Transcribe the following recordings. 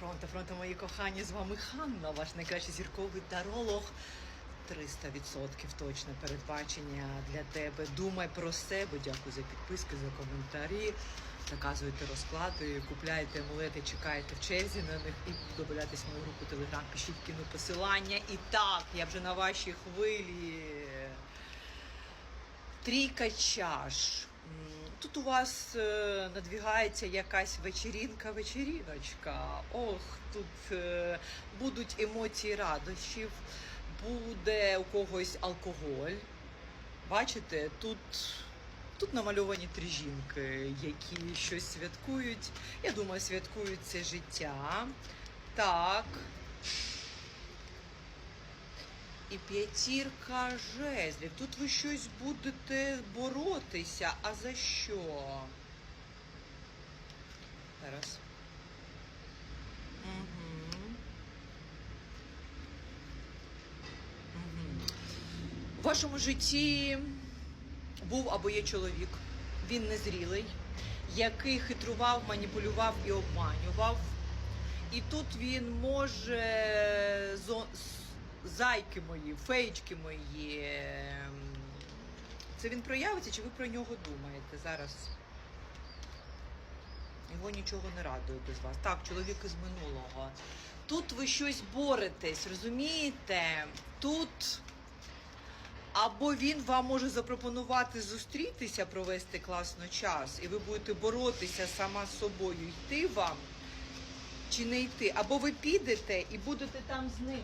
Фронта, фронта, мої кохані, з вами Ханна, ваш найкращий зірковий таролог. 300% точне передбачення для тебе. Думай про себе. Дякую за підписки, за коментарі. Заказуйте розклади, купляйте амулети, чекайте в черзі на них і додавайтесь в мою групу Телеграм, пишіть кину посилання. І так, я вже на вашій хвилі. Трійка чаш. Тут у вас е, надвігається якась вечірінка, вечіріночка. Ох, тут е, будуть емоції радощів, буде у когось алкоголь. Бачите, тут, тут намальовані три жінки, які щось святкують. Я думаю, святкують це життя. Так. І п'ятірка жезлів. Тут ви щось будете боротися. А за що? Зараз. У вашому житті був або є чоловік. Він незрілий, який хитрував, маніпулював і обманював. І тут він може зайки мої, феєчки мої. ем, Це він проявиться, чи ви про нього думаєте зараз? Його нічого не радує без вас. Так, чоловік із минулого. Тут ви щось боретесь, розумієте? Тут або він вам може запропонувати зустрітися, провести класно час, і ви будете боротися сама з собою, йти вам чи не йти. Або ви підете і будете там з ним.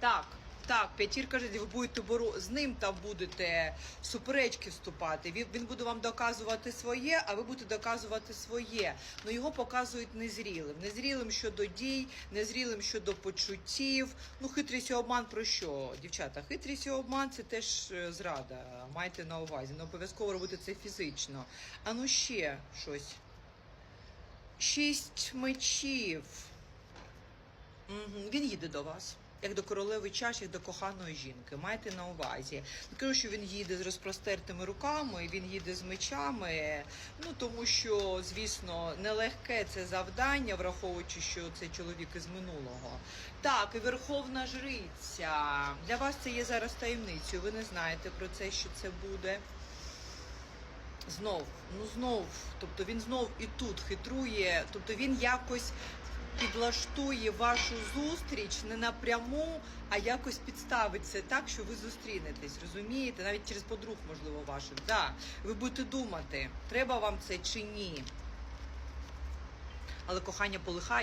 Так, так, п'ятірка життя, ви будете боро... з ним там будете в суперечки вступати. Він, він буде вам доказувати своє, а ви будете доказувати своє. Ну його показують незрілим. Незрілим щодо дій, незрілим щодо почуттів. Ну, хитрість і обман про що? Дівчата, хитрість і обман це теж е, зрада. Майте на увазі. Не обов'язково робити це фізично. А ну ще щось. Шість мечів. Угу. Він їде до вас. Як до королеви чаш, як до коханої жінки. Майте на увазі. Не кажу, що він їде з розпростертими руками, він їде з мечами. Ну тому що, звісно, нелегке це завдання, враховуючи, що це чоловік із минулого. Так, і Верховна Жриця. Для вас це є зараз таємницею. Ви не знаєте про це, що це буде. Знов, ну знов, тобто він знов і тут хитрує, тобто він якось підлаштує вашу зустріч не напряму, а якось підставиться так, що ви зустрінетесь, розумієте? Навіть через подруг, можливо, ваших. Да. Ви будете думати, треба вам це чи ні. Але кохання полихає.